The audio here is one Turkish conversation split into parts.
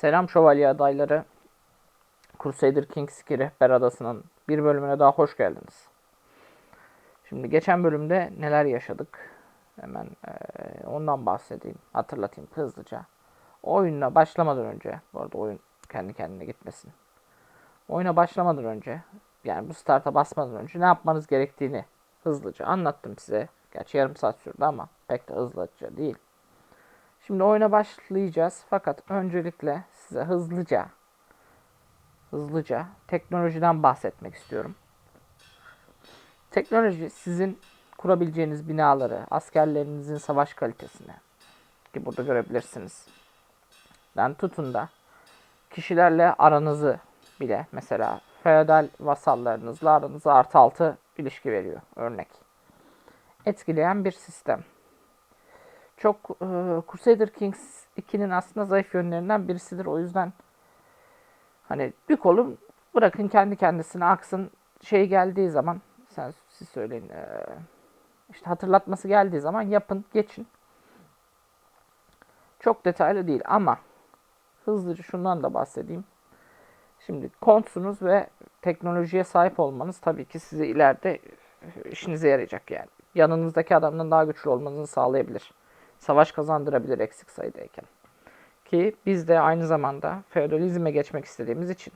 Selam şövalye adayları. Crusader Kings 2 Rehber Adası'nın bir bölümüne daha hoş geldiniz. Şimdi geçen bölümde neler yaşadık? Hemen eee, ondan bahsedeyim, hatırlatayım hızlıca. Oyuna başlamadan önce, bu arada oyun kendi kendine gitmesin. Oyuna başlamadan önce, yani bu starta basmadan önce ne yapmanız gerektiğini hızlıca anlattım size. Gerçi yarım saat sürdü ama pek de hızlıca değil. Şimdi oyuna başlayacağız fakat öncelikle size hızlıca hızlıca teknolojiden bahsetmek istiyorum. Teknoloji sizin kurabileceğiniz binaları, askerlerinizin savaş kalitesini ki burada görebilirsiniz. Ben tutun da kişilerle aranızı bile mesela feodal vasallarınızla aranıza artı altı ilişki veriyor örnek. Etkileyen bir sistem çok e, Crusader Kings 2'nin aslında zayıf yönlerinden birisidir. O yüzden hani bir kolum bırakın kendi kendisine aksın. Şey geldiği zaman sen siz söyleyin e, işte hatırlatması geldiği zaman yapın geçin. Çok detaylı değil ama hızlıca şundan da bahsedeyim. Şimdi kontsunuz ve teknolojiye sahip olmanız tabii ki size ileride işinize yarayacak yani. Yanınızdaki adamdan daha güçlü olmanızı sağlayabilir savaş kazandırabilir eksik sayıdayken. Ki biz de aynı zamanda feodalizme geçmek istediğimiz için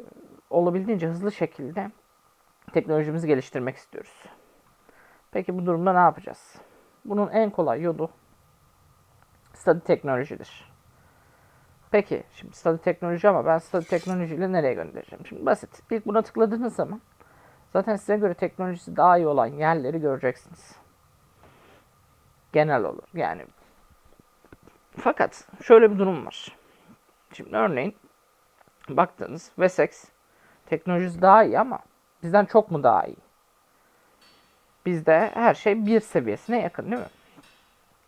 e, olabildiğince hızlı şekilde teknolojimizi geliştirmek istiyoruz. Peki bu durumda ne yapacağız? Bunun en kolay yolu study teknolojidir. Peki şimdi study teknoloji ama ben study teknolojiyle nereye göndereceğim? Şimdi basit. İlk buna tıkladığınız zaman zaten size göre teknolojisi daha iyi olan yerleri göreceksiniz genel olur. Yani fakat şöyle bir durum var. Şimdi örneğin baktınız Wessex teknolojisi daha iyi ama bizden çok mu daha iyi? Bizde her şey bir seviyesine yakın değil mi?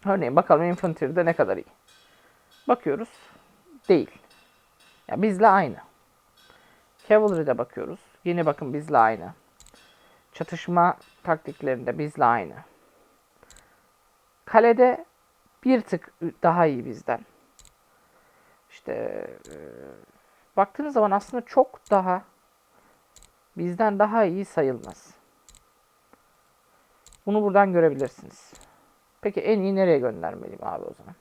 Örneğin bakalım Infantry'de ne kadar iyi. Bakıyoruz. Değil. Ya bizle aynı. Cavalry'de bakıyoruz. Yine bakın bizle aynı. Çatışma taktiklerinde bizle aynı. Kalede bir tık daha iyi bizden. İşte e, baktığınız zaman aslında çok daha bizden daha iyi sayılmaz. Bunu buradan görebilirsiniz. Peki en iyi nereye göndermeliyim abi o zaman?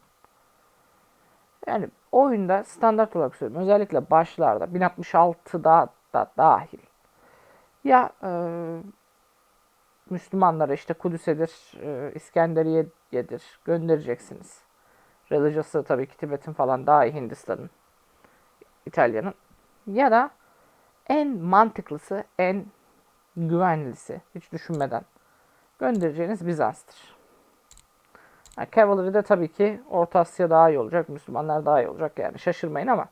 Yani oyunda standart olarak söylüyorum. Özellikle başlarda 1066'da da dahil. Ya e, Müslümanlara işte Kudüs'edir, e, İskenderiye'dir göndereceksiniz. Religious'ı tabii ki Tibet'in falan daha iyi Hindistan'ın, İtalya'nın. Ya da en mantıklısı, en güvenlisi, hiç düşünmeden göndereceğiniz Bizans'tır. Yani Cavalry'de tabii ki Orta Asya daha iyi olacak, Müslümanlar daha iyi olacak yani şaşırmayın ama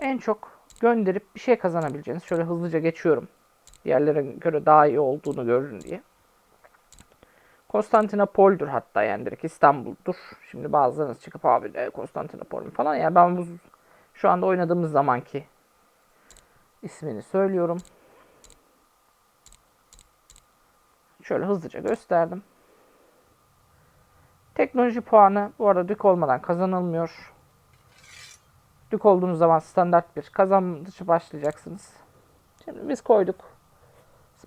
en çok gönderip bir şey kazanabileceğiniz, şöyle hızlıca geçiyorum diğerlere göre daha iyi olduğunu görün diye. Konstantinopol'dur hatta yani direkt İstanbul'dur. Şimdi bazılarınız çıkıp abi de Konstantinopol mu falan. Yani ben bu şu anda oynadığımız zamanki ismini söylüyorum. Şöyle hızlıca gösterdim. Teknoloji puanı bu arada dük olmadan kazanılmıyor. Dük olduğunuz zaman standart bir kazanıcı başlayacaksınız. Şimdi biz koyduk.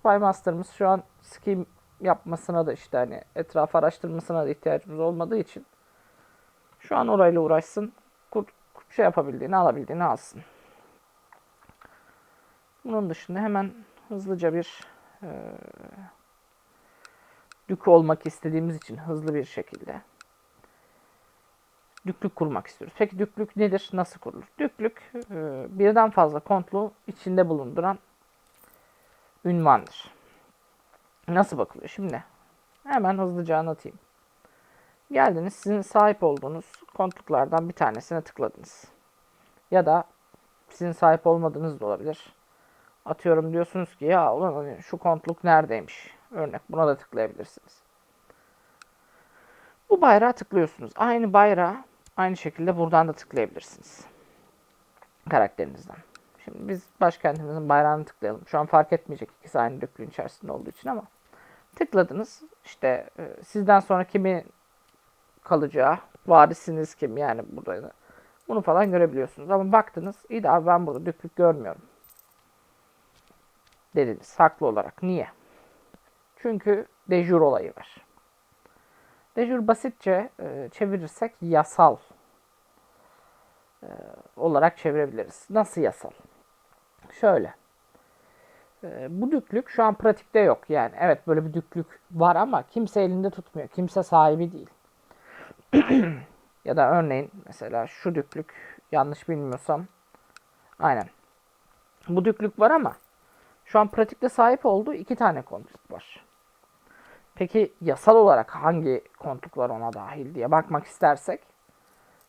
Spy Master'ımız şu an skim yapmasına da işte hani etraf araştırmasına da ihtiyacımız olmadığı için şu an orayla uğraşsın. Şey yapabildiğini, alabildiğini alsın. Bunun dışında hemen hızlıca bir e, dük olmak istediğimiz için hızlı bir şekilde düklük kurmak istiyoruz. Peki düklük nedir? Nasıl kurulur? Düklük e, birden fazla kontlu içinde bulunduran ünvandır. Nasıl bakılıyor? Şimdi hemen hızlıca anlatayım. Geldiniz sizin sahip olduğunuz kontluklardan bir tanesine tıkladınız. Ya da sizin sahip olmadığınız da olabilir. Atıyorum diyorsunuz ki ya ulan hani şu kontluk neredeymiş? Örnek buna da tıklayabilirsiniz. Bu bayrağa tıklıyorsunuz. Aynı bayrağı aynı şekilde buradan da tıklayabilirsiniz. Karakterinizden. Şimdi biz başkentimizin bayrağını tıklayalım. Şu an fark etmeyecek ikisi aynı döklüğün içerisinde olduğu için ama tıkladınız. İşte e, sizden sonra kimi kalacağı, varisiniz kim yani burada Bunu falan görebiliyorsunuz. Ama baktınız iyi de abi ben burada düklük görmüyorum. Dediniz haklı olarak. Niye? Çünkü dejur olayı var. Dejur basitçe e, çevirirsek yasal e, olarak çevirebiliriz. Nasıl yasal? Şöyle. E, bu düklük şu an pratikte yok. Yani evet böyle bir düklük var ama kimse elinde tutmuyor. Kimse sahibi değil. ya da örneğin mesela şu düklük yanlış bilmiyorsam aynen. Bu düklük var ama şu an pratikte sahip olduğu iki tane kontluk var. Peki yasal olarak hangi kontluklar ona dahil diye bakmak istersek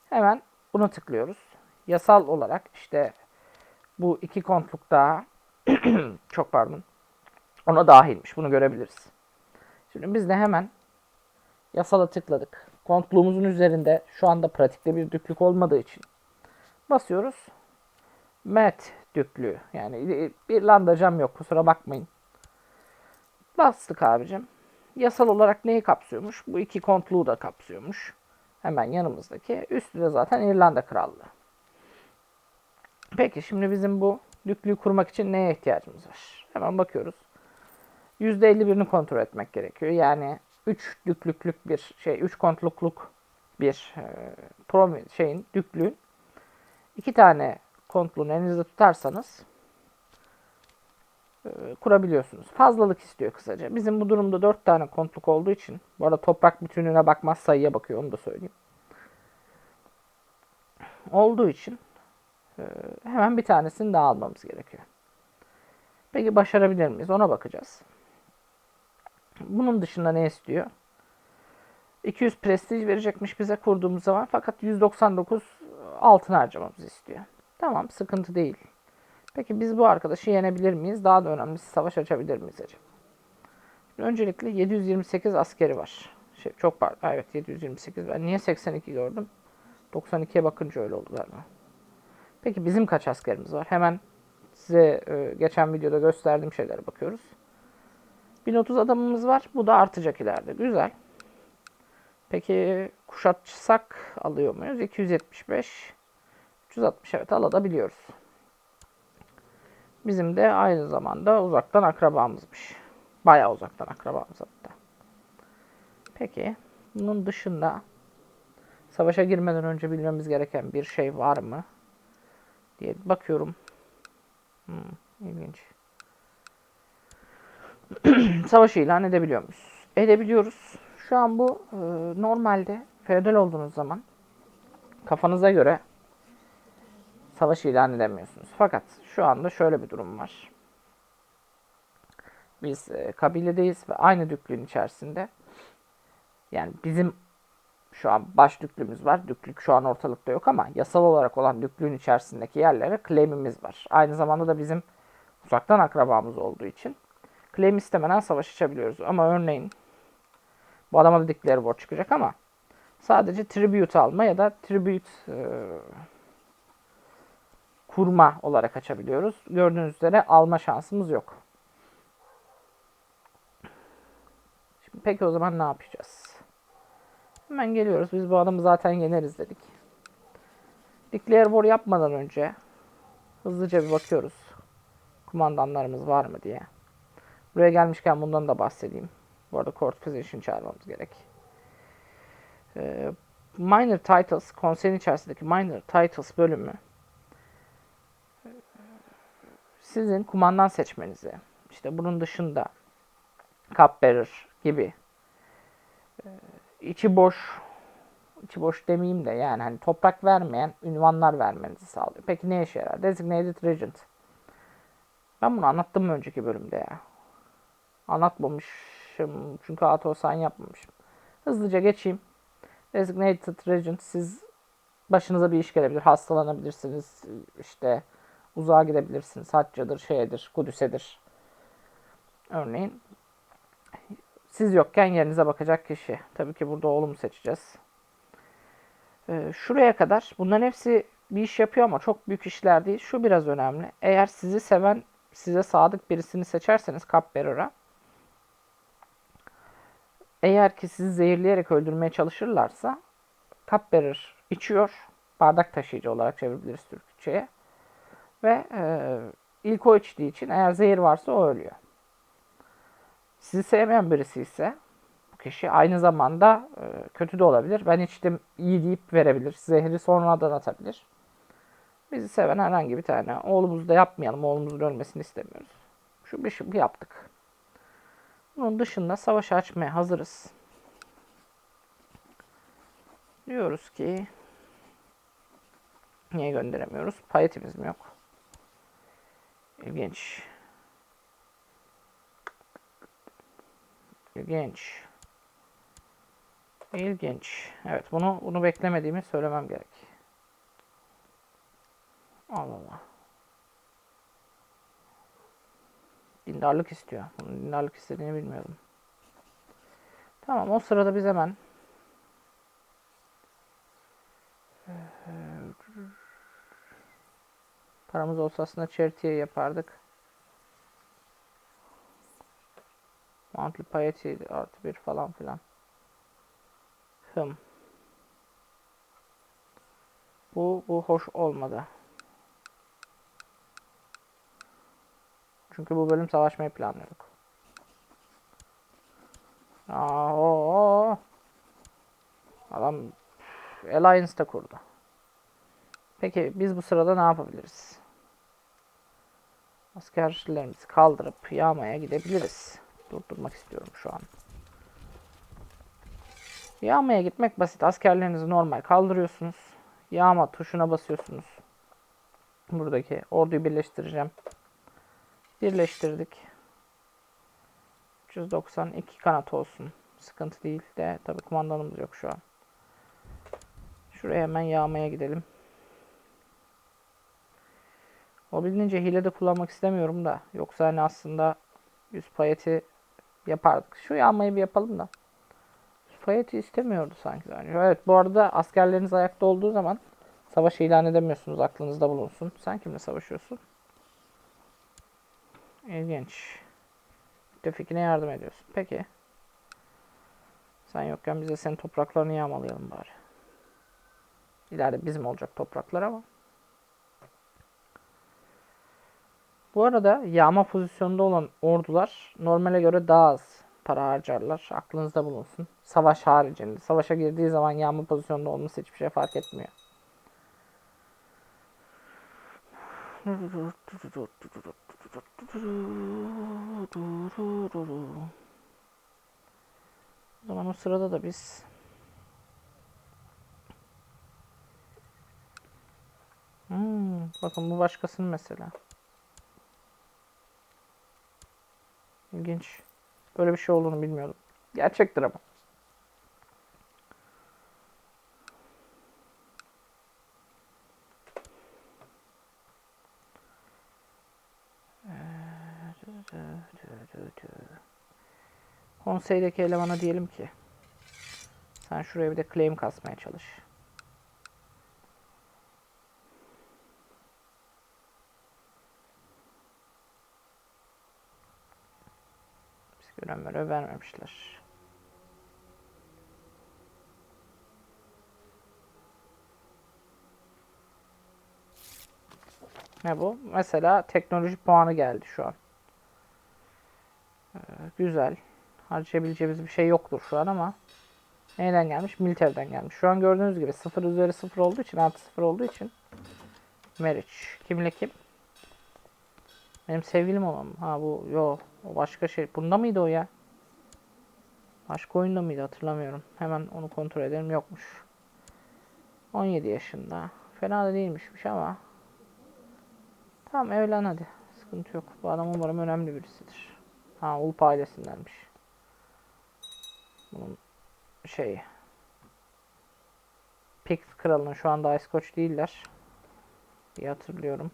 hemen buna tıklıyoruz. Yasal olarak işte bu iki kontluk daha çok pardon ona dahilmiş. Bunu görebiliriz. Şimdi biz de hemen yasala tıkladık. Kontluğumuzun üzerinde şu anda pratikte bir düklük olmadığı için basıyoruz. Met düklüğü. Yani İrlandacam yok kusura bakmayın. Bastık abicim. Yasal olarak neyi kapsıyormuş? Bu iki kontluğu da kapsıyormuş. Hemen yanımızdaki. Üstü de zaten İrlanda Krallığı. Peki şimdi bizim bu düklüğü kurmak için neye ihtiyacımız var? Hemen bakıyoruz. %51'ini kontrol etmek gerekiyor. Yani 3 düklüklük bir şey, 3 kontlukluk bir e, pro şeyin düklüğün iki tane kontluğunu elinizde tutarsanız e, kurabiliyorsunuz. Fazlalık istiyor kısaca. Bizim bu durumda 4 tane kontluk olduğu için bu arada toprak bütününe bakmaz sayıya bakıyor onu da söyleyeyim. Olduğu için hemen bir tanesini daha almamız gerekiyor. Peki başarabilir miyiz? Ona bakacağız. Bunun dışında ne istiyor? 200 prestij verecekmiş bize kurduğumuz zaman fakat 199 altın harcamamızı istiyor. Tamam sıkıntı değil. Peki biz bu arkadaşı yenebilir miyiz? Daha da önemlisi savaş açabilir miyiz acaba? öncelikle 728 askeri var. Şey, çok pardon. Evet 728. Ben niye 82 gördüm? 92'ye bakınca öyle oldu galiba. Peki bizim kaç askerimiz var? Hemen size e, geçen videoda gösterdiğim şeylere bakıyoruz. 1030 adamımız var. Bu da artacak ileride. Güzel. Peki kuşatsak alıyor muyuz? 275. 360 evet alabiliyoruz. Bizim de aynı zamanda uzaktan akrabamızmış. Bayağı uzaktan akrabamız hatta. Peki bunun dışında savaşa girmeden önce bilmemiz gereken bir şey var mı? Diye bakıyorum. Hmm, ilginç. Savaşı ilan edebiliyor muyuz? Edebiliyoruz. Şu an bu e, normalde feodal olduğunuz zaman kafanıza göre savaş ilan edemiyorsunuz. Fakat şu anda şöyle bir durum var. Biz e, kabiledeyiz ve aynı düklüğün içerisinde yani bizim şu an baş düklümüz var. Düklük şu an ortalıkta yok ama yasal olarak olan düklüğün içerisindeki yerlere claim'imiz var. Aynı zamanda da bizim uzaktan akrabamız olduğu için claim istemeden savaş açabiliyoruz. Ama örneğin bu adama da declare war çıkacak ama sadece tribute alma ya da tribute e, kurma olarak açabiliyoruz. Gördüğünüz üzere alma şansımız yok. Şimdi peki o zaman ne yapacağız? Hemen geliyoruz. Biz bu adamı zaten yeneriz dedik. Declare war yapmadan önce hızlıca bir bakıyoruz. Kumandanlarımız var mı diye. Buraya gelmişken bundan da bahsedeyim. Bu arada court position çağırmamız gerek. Ee, minor titles, konseyin içerisindeki minor titles bölümü sizin kumandan seçmenizi, işte bunun dışında cupbearer gibi e, içi boş içi boş demeyeyim de yani hani toprak vermeyen ünvanlar vermenizi sağlıyor. Peki ne işe yarar? Designated Regent. Ben bunu anlattım mı önceki bölümde ya? Anlatmamışım çünkü Atosan yapmamışım. Hızlıca geçeyim. Designated Regent siz başınıza bir iş gelebilir. Hastalanabilirsiniz. işte uzağa gidebilirsiniz. Haccadır, şeydir, Kudüs'edir. Örneğin siz yokken yerinize bakacak kişi. Tabii ki burada oğlumu seçeceğiz. Ee, şuraya kadar bunların hepsi bir iş yapıyor ama çok büyük işler değil. Şu biraz önemli. Eğer sizi seven, size sadık birisini seçerseniz Cupbearer'a eğer ki sizi zehirleyerek öldürmeye çalışırlarsa Cupbearer içiyor bardak taşıyıcı olarak çevirebiliriz Türkçe'ye. Ve e, ilk o içtiği için eğer zehir varsa o ölüyor. Sizi sevmeyen birisi ise bu kişi aynı zamanda e, kötü de olabilir. Ben içtim iyi deyip verebilir. Zehri sonradan atabilir. Bizi seven herhangi bir tane. Oğlumuzu da yapmayalım. Oğlumuzun ölmesini istemiyoruz. Şu bir şey yaptık. Bunun dışında savaşı açmaya hazırız. Diyoruz ki niye gönderemiyoruz? Payetimiz mi yok? İlginç. İlginç. İlginç. Evet bunu bunu beklemediğimi söylemem gerek. Allah Allah. Dindarlık istiyor. Bunun dindarlık istediğini bilmiyordum. Tamam o sırada biz hemen paramız olsa aslında charity'ye yapardık. Monthly piety artı bir falan filan. Hım. Bu, bu hoş olmadı. Çünkü bu bölüm savaşmayı planlıyorduk. Aa, o, Adam Alliance da kurdu. Peki biz bu sırada ne yapabiliriz? Askerlerimizi kaldırıp yağmaya gidebiliriz. Durdurmak istiyorum şu an. Yağmaya gitmek basit. Askerlerinizi normal kaldırıyorsunuz. Yağma tuşuna basıyorsunuz. Buradaki orduyu birleştireceğim. Birleştirdik. 392 kanat olsun. Sıkıntı değil de tabi kumandanımız yok şu an. Şuraya hemen yağmaya gidelim. Olabildiğince hile de kullanmak istemiyorum da. Yoksa hani aslında 100 payeti yapardık. Şu yağmayı bir yapalım da. 100 payeti istemiyordu sanki. Yani. Evet bu arada askerleriniz ayakta olduğu zaman savaş ilan edemiyorsunuz. Aklınızda bulunsun. Sen kimle savaşıyorsun? İlginç. Müttefikine yardım ediyorsun. Peki. Sen yokken bize senin topraklarını yağmalayalım bari. İleride bizim olacak topraklar ama. Bu arada yağma pozisyonunda olan ordular normale göre daha az para harcarlar. Aklınızda bulunsun. Savaş haricinde. Savaşa girdiği zaman yağma pozisyonunda olması hiçbir şey fark etmiyor. O zaman o sırada da biz Hmm, bakın bu başkasının mesela. İlginç. Böyle bir şey olduğunu bilmiyordum. Gerçektir ama. Konseydeki elemana diyelim ki sen şuraya bir de claim kasmaya çalış. Görev vermemişler. Ne bu? Mesela teknoloji puanı geldi şu an. Ee, güzel. Harcayabileceğimiz bir şey yoktur şu an ama neyden gelmiş? Militerden gelmiş. Şu an gördüğünüz gibi 0 üzeri 0 olduğu için artı 0 olduğu için Marriage. Kimle kim? Benim sevgilim olan mı? Ha bu yo o başka şey. Bunda mıydı o ya? Başka oyunda mıydı hatırlamıyorum. Hemen onu kontrol edelim. Yokmuş. 17 yaşında. Fena da değilmişmiş ama. Tamam evlen hadi. Sıkıntı yok. Bu adam umarım önemli birisidir. Ha Ulp ailesindenmiş. Bunun şeyi. Pix kralının şu anda Ice Coach değiller. İyi hatırlıyorum.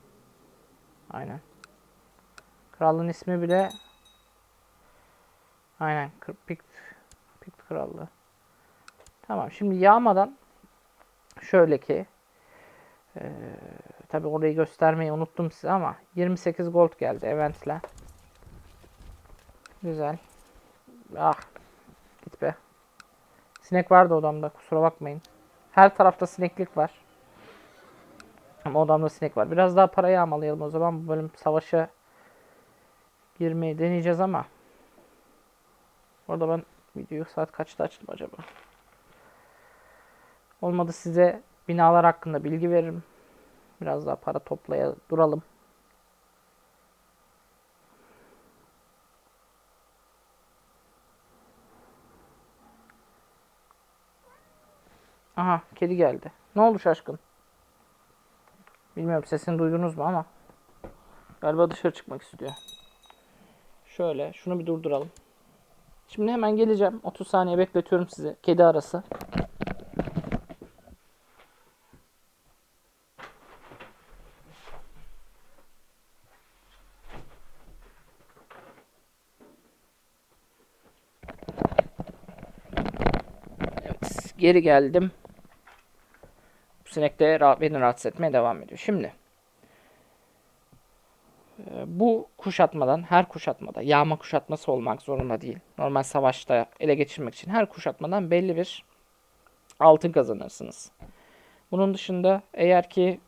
Aynen. Krallığın ismi bile Aynen. Pikt, Pikt krallığı. Tamam. Şimdi yağmadan şöyle ki ee, tabi orayı göstermeyi unuttum size ama 28 gold geldi eventle. Güzel. Ah. Git be. Sinek vardı odamda kusura bakmayın. Her tarafta sineklik var. Ama odamda sinek var. Biraz daha para yağmalayalım o zaman. Bu bölüm savaşa girmeyi deneyeceğiz ama. Orada ben videoyu saat kaçta açtım acaba? Olmadı size binalar hakkında bilgi veririm. Biraz daha para toplaya duralım. Aha kedi geldi. Ne oldu şaşkın? Bilmiyorum sesini duydunuz mu ama. Galiba dışarı çıkmak istiyor. Şöyle şunu bir durduralım. Şimdi hemen geleceğim. 30 saniye bekletiyorum sizi. Kedi arası. Evet, geri geldim. Bu sinek de ra- beni rahatsız etmeye devam ediyor. Şimdi bu kuşatmadan her kuşatmada yağma kuşatması olmak zorunda değil. Normal savaşta ele geçirmek için her kuşatmadan belli bir altın kazanırsınız. Bunun dışında eğer ki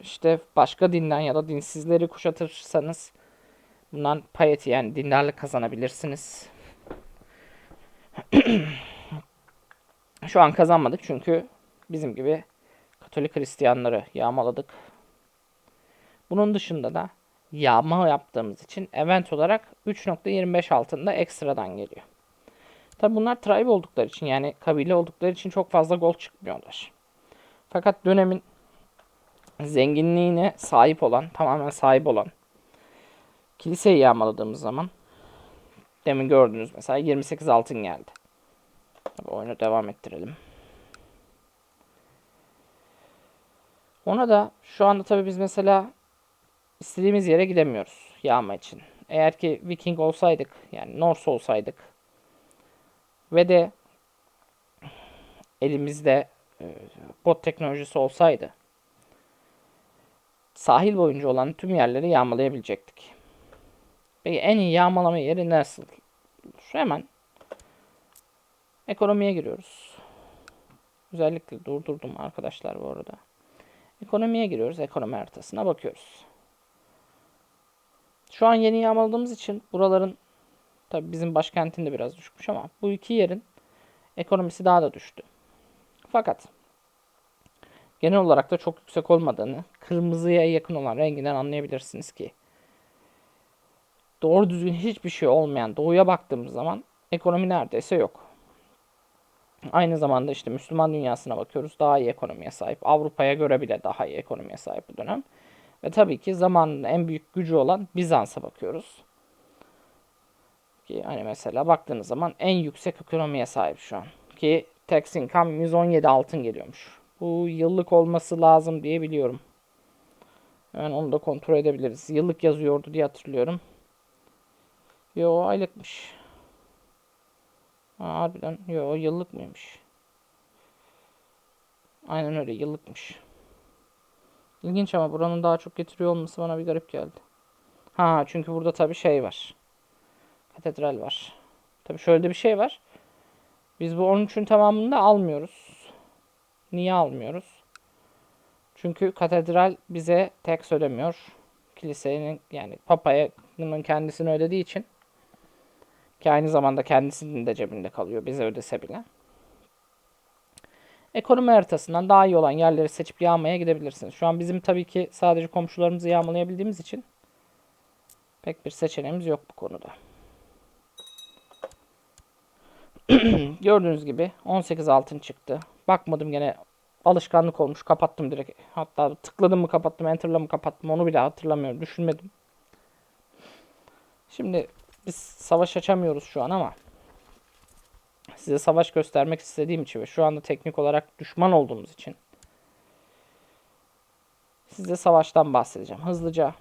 işte başka dinden ya da dinsizleri kuşatırsanız bundan payeti yani dindarlık kazanabilirsiniz. Şu an kazanmadık çünkü bizim gibi Katolik Hristiyanları yağmaladık. Bunun dışında da yağma yaptığımız için event olarak 3.25 altında ekstradan geliyor. Tabi bunlar tribe oldukları için yani kabile oldukları için çok fazla gol çıkmıyorlar. Fakat dönemin zenginliğine sahip olan, tamamen sahip olan kiliseyi yağmaladığımız zaman demin gördünüz mesela 28 altın geldi. Tabii oyunu devam ettirelim. Ona da şu anda tabii biz mesela istediğimiz yere gidemiyoruz yağma için. Eğer ki Viking olsaydık yani Norse olsaydık ve de elimizde e, bot teknolojisi olsaydı sahil boyunca olan tüm yerleri yağmalayabilecektik. Peki en iyi yağmalama yeri nasıl? Şu hemen ekonomiye giriyoruz. Özellikle durdurdum arkadaşlar bu arada. Ekonomiye giriyoruz. Ekonomi haritasına bakıyoruz. Şu an yeni yağmaladığımız için buraların tabi bizim başkentinde biraz düşmüş ama bu iki yerin ekonomisi daha da düştü. Fakat genel olarak da çok yüksek olmadığını kırmızıya yakın olan renginden anlayabilirsiniz ki doğru düzgün hiçbir şey olmayan doğuya baktığımız zaman ekonomi neredeyse yok. Aynı zamanda işte Müslüman dünyasına bakıyoruz. Daha iyi ekonomiye sahip. Avrupa'ya göre bile daha iyi ekonomiye sahip bu dönem. Ve tabii ki zamanın en büyük gücü olan Bizans'a bakıyoruz. Ki hani mesela baktığınız zaman en yüksek ekonomiye sahip şu an. Ki tax income 117 altın geliyormuş. Bu yıllık olması lazım diye biliyorum. Hemen onu da kontrol edebiliriz. Yıllık yazıyordu diye hatırlıyorum. Yo aylıkmış. Ha, harbiden yo yıllık mıymış? Aynen öyle yıllıkmış. İlginç ama buranın daha çok getiriyor olması bana bir garip geldi. Ha çünkü burada tabii şey var. Katedral var. Tabii şöyle bir şey var. Biz bu 13'ün tamamını da almıyoruz. Niye almıyoruz? Çünkü katedral bize tek ödemiyor. Kilisenin yani papanın kendisini ödediği için ki aynı zamanda kendisinin de cebinde kalıyor bize ödese bile. Ekonomi haritasından daha iyi olan yerleri seçip yağmaya gidebilirsiniz. Şu an bizim tabii ki sadece komşularımızı yağmalayabildiğimiz için pek bir seçeneğimiz yok bu konuda. Gördüğünüz gibi 18 altın çıktı. Bakmadım gene alışkanlık olmuş. Kapattım direkt. Hatta tıkladım mı kapattım, enter'la mı kapattım onu bile hatırlamıyorum. Düşünmedim. Şimdi biz savaş açamıyoruz şu an ama size savaş göstermek istediğim için ve şu anda teknik olarak düşman olduğumuz için size savaştan bahsedeceğim. Hızlıca.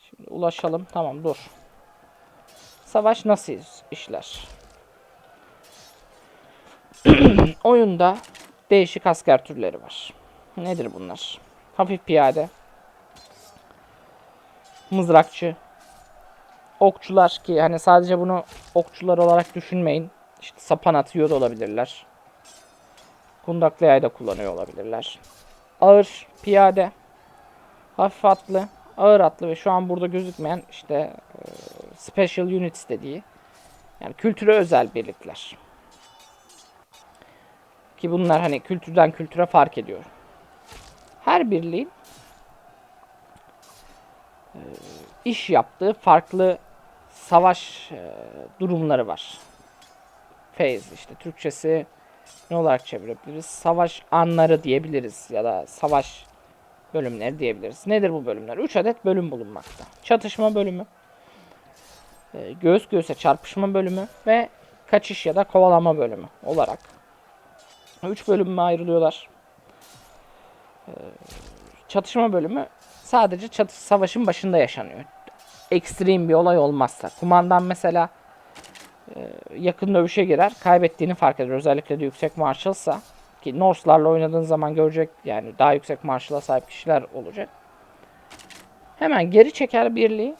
Şimdi ulaşalım. Tamam dur. Savaş nasıl işler? Oyunda değişik asker türleri var. Nedir bunlar? Hafif piyade, mızrakçı, okçular ki hani sadece bunu okçular olarak düşünmeyin. İşte sapan atıyor da olabilirler. Kundaklı yayda kullanıyor olabilirler. Ağır piyade, hafif atlı, ağır atlı ve şu an burada gözükmeyen işte e, special units dediği yani kültüre özel birlikler. Ki bunlar hani kültürden kültüre fark ediyor. Her birliğin e, iş yaptığı farklı savaş e, durumları var. Phase işte Türkçesi ne olarak çevirebiliriz? Savaş anları diyebiliriz ya da savaş bölümleri diyebiliriz. Nedir bu bölümler? 3 adet bölüm bulunmakta. Çatışma bölümü, e, göğüs göğüse çarpışma bölümü ve kaçış ya da kovalama bölümü olarak 3 bölüme ayrılıyorlar. E, Çatışma bölümü sadece çatış savaşın başında yaşanıyor. Ekstrem bir olay olmazsa. Kumandan mesela e, yakın dövüşe girer. Kaybettiğini fark eder. Özellikle de yüksek marşalsa ki Norse'larla oynadığın zaman görecek yani daha yüksek marşala sahip kişiler olacak. Hemen geri çeker birliği.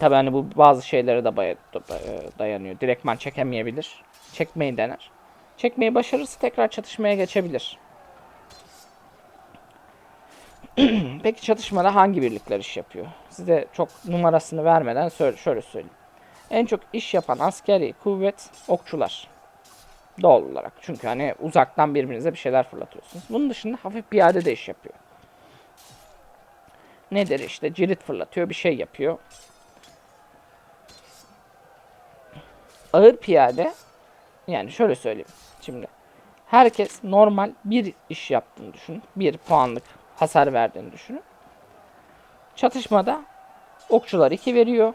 Tabi hani bu bazı şeylere de da- dayanıyor. Direktman çekemeyebilir. Çekmeyi dener. Çekmeyi başarırsa tekrar çatışmaya geçebilir. Peki çatışmada hangi birlikler iş yapıyor? Size çok numarasını vermeden şöyle söyleyeyim. En çok iş yapan askeri kuvvet okçular. Doğal olarak. Çünkü hani uzaktan birbirinize bir şeyler fırlatıyorsunuz. Bunun dışında hafif piyade de iş yapıyor. Nedir işte cirit fırlatıyor bir şey yapıyor. Ağır piyade yani şöyle söyleyeyim şimdi. Herkes normal bir iş yaptığını düşünün. Bir puanlık hasar verdiğini düşünün. Çatışmada okçular 2 veriyor.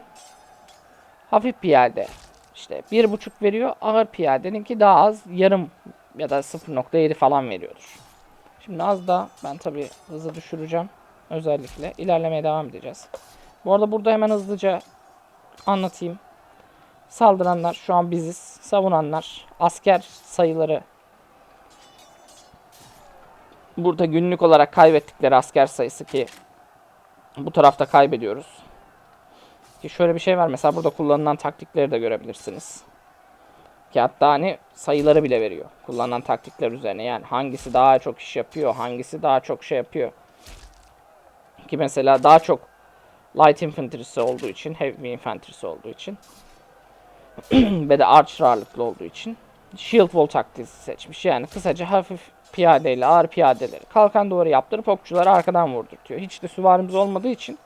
Hafif piyade işte bir buçuk veriyor. Ağır piyadeninki daha az yarım ya da 0.7 falan veriyordur. Şimdi az da ben tabi hızı düşüreceğim. Özellikle ilerlemeye devam edeceğiz. Bu arada burada hemen hızlıca anlatayım. Saldıranlar şu an biziz. Savunanlar asker sayıları burada günlük olarak kaybettikleri asker sayısı ki bu tarafta kaybediyoruz. Ki şöyle bir şey var mesela burada kullanılan taktikleri de görebilirsiniz. Ki hatta hani sayıları bile veriyor. Kullanılan taktikler üzerine yani hangisi daha çok iş yapıyor, hangisi daha çok şey yapıyor. Ki mesela daha çok light infantry'si olduğu için, heavy infantry'si olduğu için ve de archer ağırlıklı olduğu için shield wall taktiği seçmiş. Yani kısaca hafif piyadeyle ağır piyadeleri kalkan duvarı yaptırıp okçuları arkadan vurdurtuyor. Hiç de süvarimiz olmadığı için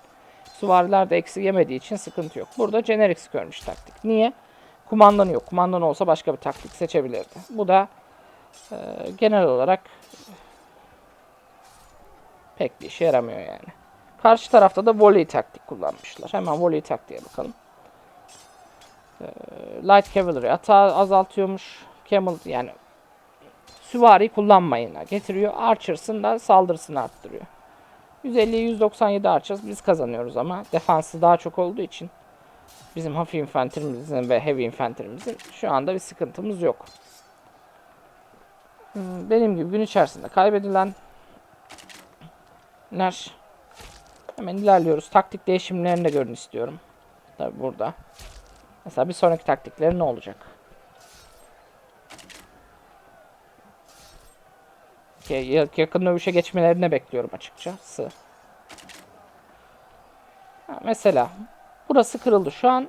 süvariler de eksi yemediği için sıkıntı yok. Burada generic görmüş taktik. Niye? Kumandanı yok. Kumandan olsa başka bir taktik seçebilirdi. Bu da e, genel olarak pek bir işe yaramıyor yani. Karşı tarafta da volley taktik kullanmışlar. Hemen volley taktiğe bakalım. E, light cavalry atağı azaltıyormuş. Camel yani süvari kullanmayına getiriyor. Archers'ın da saldırısını arttırıyor. 150'ye 197 Archers biz kazanıyoruz ama defansı daha çok olduğu için bizim hafif infanterimizin ve heavy infanterimizin şu anda bir sıkıntımız yok. Hmm, Benim gibi gün içerisinde kaybedilenler hemen ilerliyoruz. Taktik değişimlerini de görün istiyorum. Tabi burada. Mesela bir sonraki taktikleri ne olacak? Yakın dövüşe geçmelerini bekliyorum açıkçası. Mesela burası kırıldı. Şu an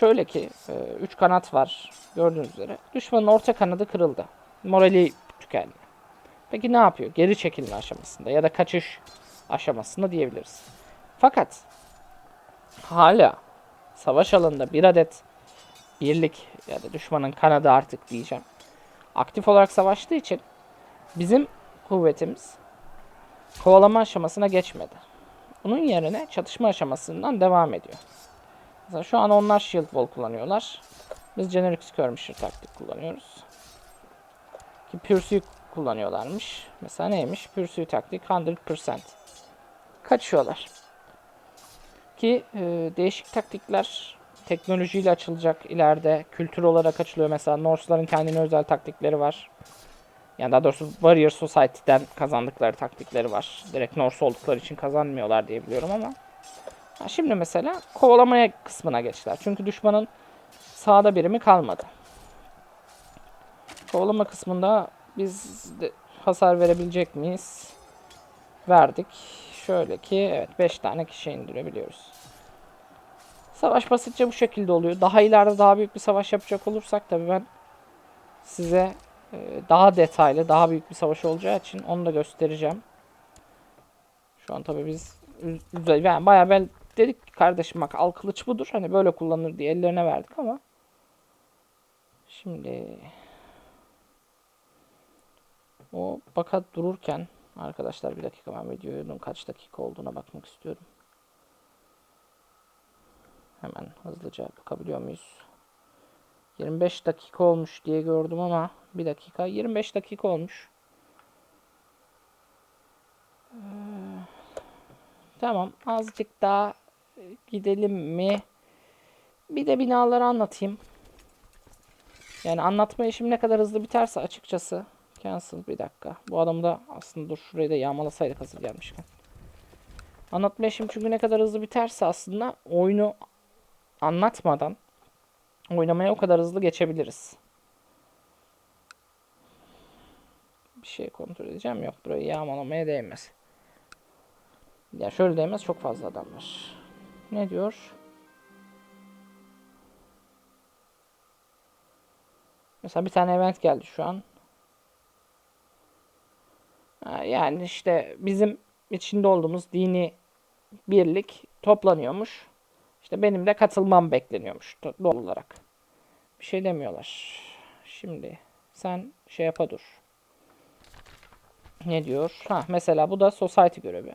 şöyle ki 3 kanat var gördüğünüz üzere. Düşmanın orta kanadı kırıldı. Morali tükendi. Peki ne yapıyor? Geri çekilme aşamasında ya da kaçış aşamasında diyebiliriz. Fakat hala savaş alanında bir adet birlik ya da düşmanın kanadı artık diyeceğim. Aktif olarak savaştığı için bizim kuvvetimiz kovalama aşamasına geçmedi. Bunun yerine çatışma aşamasından devam ediyor. Mesela şu an onlar shield wall kullanıyorlar. Biz generic skirmisher taktik kullanıyoruz. Ki pursuit kullanıyorlarmış. Mesela neymiş? Pursuit taktik 100%. Kaçıyorlar. Ki e, değişik taktikler teknolojiyle açılacak ileride. Kültür olarak açılıyor. Mesela Norse'ların kendine özel taktikleri var. Yani daha doğrusu Warrior Society'den kazandıkları taktikleri var. Direkt Norse oldukları için kazanmıyorlar diye biliyorum ama. Ha, şimdi mesela kovalamaya kısmına geçtiler. Çünkü düşmanın sağda birimi kalmadı. Kovalama kısmında biz de hasar verebilecek miyiz? Verdik. Şöyle ki evet 5 tane kişi indirebiliyoruz. Savaş basitçe bu şekilde oluyor. Daha ileride daha büyük bir savaş yapacak olursak tabii ben size daha detaylı, daha büyük bir savaş olacağı için onu da göstereceğim. Şu an tabii biz üz- üze- yani bayağı ben dedik ki kardeşim bak al kılıç budur. Hani böyle kullanır diye ellerine verdik ama şimdi o bakat dururken arkadaşlar bir dakika ben videonun kaç dakika olduğuna bakmak istiyorum. Hemen hızlıca bakabiliyor muyuz? 25 dakika olmuş diye gördüm ama bir dakika 25 dakika olmuş. Ee, tamam azıcık daha gidelim mi? Bir de binaları anlatayım. Yani anlatma işim ne kadar hızlı biterse açıkçası. Cancel bir dakika. Bu adamı da aslında dur şurayı da yağmalasaydık hazır gelmişken. Anlatma işim çünkü ne kadar hızlı biterse aslında oyunu anlatmadan oynamaya o kadar hızlı geçebiliriz. Bir şey kontrol edeceğim. Yok burayı yağmalamaya değmez. Ya şöyle değmez çok fazla adam var. Ne diyor? Mesela bir tane event geldi şu an. Yani işte bizim içinde olduğumuz dini birlik toplanıyormuş. İşte benim de katılmam bekleniyormuş do- doğal olarak. Bir şey demiyorlar. Şimdi sen şey yapa dur. Ne diyor? Ha mesela bu da society görevi.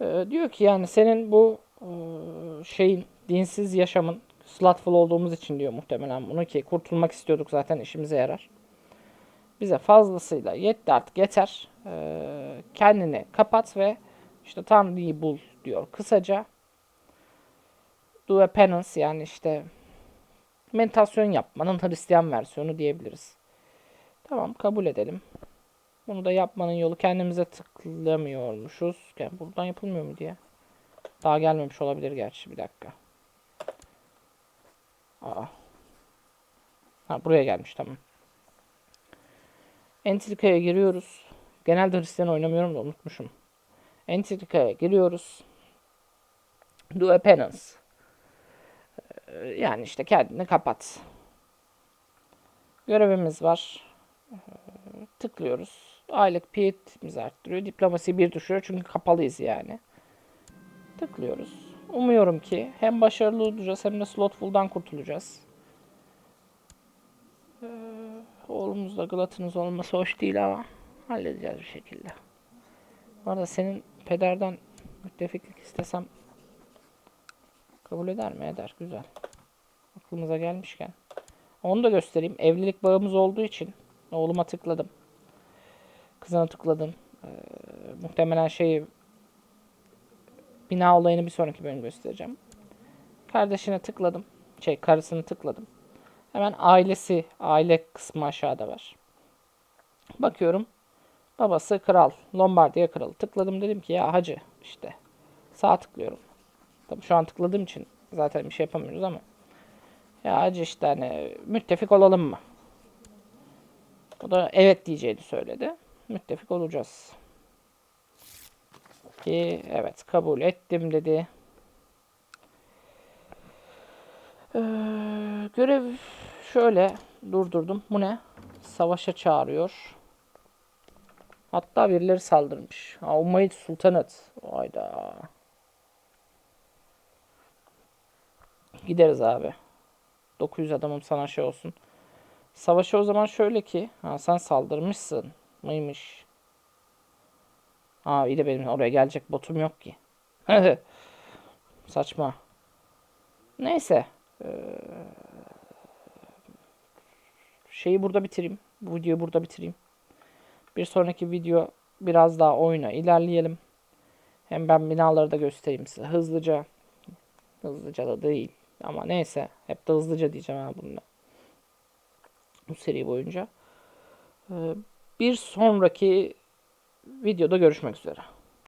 Ee, diyor ki yani senin bu e, şeyin dinsiz yaşamın slothful olduğumuz için diyor muhtemelen bunu ki kurtulmak istiyorduk zaten işimize yarar. Bize fazlasıyla yetti artık yeter. Ee, kendini kapat ve işte Tanrı'yı bul diyor kısaca. Do a penance yani işte meditasyon yapmanın Hristiyan versiyonu diyebiliriz. Tamam kabul edelim. Bunu da yapmanın yolu kendimize tıklamıyormuşuz. Yani buradan yapılmıyor mu diye. Daha gelmemiş olabilir gerçi bir dakika. Aa. Ha buraya gelmiş tamam. Entrika'ya giriyoruz. Genelde Hristiyan oynamıyorum da unutmuşum. Entrika'ya giriyoruz. Do a penance. Ee, Yani işte kendini kapat. Görevimiz var. Ee, Tıklıyoruz. Aylık piyetimizi arttırıyor. Diplomasi bir düşürüyor çünkü kapalıyız yani. Tıklıyoruz. Umuyorum ki hem başarılı olacağız hem de slotful'dan kurtulacağız. Ee, oğlumuzda glatınız olması hoş değil ama halledeceğiz bir şekilde. Bu arada senin pederden müttefiklik istesem kabul eder mi? Eder. Güzel. Aklımıza gelmişken. Onu da göstereyim. Evlilik bağımız olduğu için oğluma tıkladım. Kızına tıkladım. Ee, muhtemelen şeyi bina olayını bir sonraki bölüm göstereceğim. Kardeşine tıkladım. Şey karısını tıkladım. Hemen ailesi, aile kısmı aşağıda var. Bakıyorum. Babası kral. Lombardiya kralı. Tıkladım dedim ki ya hacı işte. Sağ tıklıyorum. Tabii şu an tıkladığım için zaten bir şey yapamıyoruz ama. Ya hacı işte hani müttefik olalım mı? O da evet diyeceğini söyledi. Müttefik olacağız. Ki evet kabul ettim dedi. Ee, görev şöyle durdurdum. Bu ne? Savaşa çağırıyor. Hatta birileri saldırmış. Ha, Umayyad Sultanat. Hayda. Gideriz abi. 900 adamım sana şey olsun. Savaşı o zaman şöyle ki. Ha, sen saldırmışsın. Mıymış? Aa iyi de benim oraya gelecek botum yok ki. Saçma. Neyse. Ee, şeyi burada bitireyim. Bu videoyu burada bitireyim. Bir sonraki video biraz daha oyuna ilerleyelim. Hem ben binaları da göstereyim size hızlıca. Hızlıca da değil. Ama neyse. Hep de hızlıca diyeceğim ha bunda. Bu seri boyunca. Ee, bir sonraki videoda görüşmek üzere.